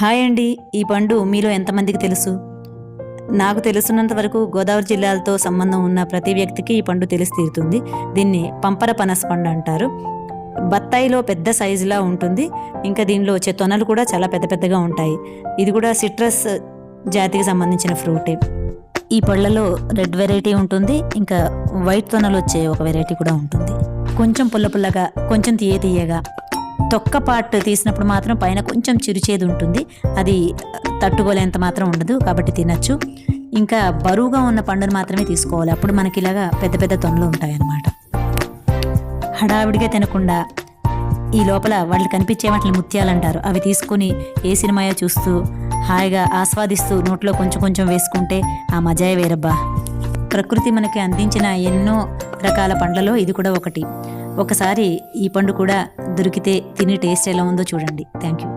Hi అండి ఈ పండు మీలో ఎంతమందికి తెలుసు? నాకు తెలుసున్నంత వరకు గోదావరి జిల్లాలతో సంబంధం ఉన్న ప్రతి వ్యక్తికి ఈ పండు తెలిసి తీరుతుంది. దీన్ని పంపర పనస పండు అంటారు. బత్తాయిలో పెద్ద సైజులా ఉంటుంది. ఇంకా దీనిలో వచ్చే తొనలు కూడా చాలా పెద్ద పెద్దగా ఉంటాయి. ఇది కూడా సిట్రస్ జాతికి సంబంధించిన ఫ్రూటే. ఈ పళ్ళలో రెడ్ వెరైటీ ఉంటుంది. ఇంకా వైట్ తొనలు వచ్చే ఒక వెరైటీ కూడా ఉంటుంది. కొంచెం పుల్ల పుల్లగా కొంచెం తీయ తీయగా తొక్క పార్ట్ తీసినప్పుడు మాత్రం పైన కొంచెం చిరుచేది ఉంటుంది. అది తట్టుకోలేంత మాత్రం ఉండదు కాబట్టి తినచ్చు. ఇంకా బరువుగా ఉన్న పండును మాత్రమే తీసుకోవాలి. అప్పుడు మనకి ఇలాగా పెద్ద పెద్ద తొనలు ఉంటాయన్నమాట. హడావిడిగా తినకుండా ఈ లోపల వాళ్ళు కనిపించే వాటిని ముత్యాలంటారు. అవి తీసుకుని ఏ సినిమాయో చూస్తూ హాయిగా ఆస్వాదిస్తూ నోట్లో కొంచెం కొంచెం వేసుకుంటే ఆ మజాయే వేరబ్బా. ప్రకృతి మనకి అందించిన ఎన్నో రకాల పండ్లలో ఇది కూడా ఒకటి. ఒకసారి ఈ పండు కూడా దొరికితే తిని టేస్ట్ ఎలా ఉందో చూడండి. Thank you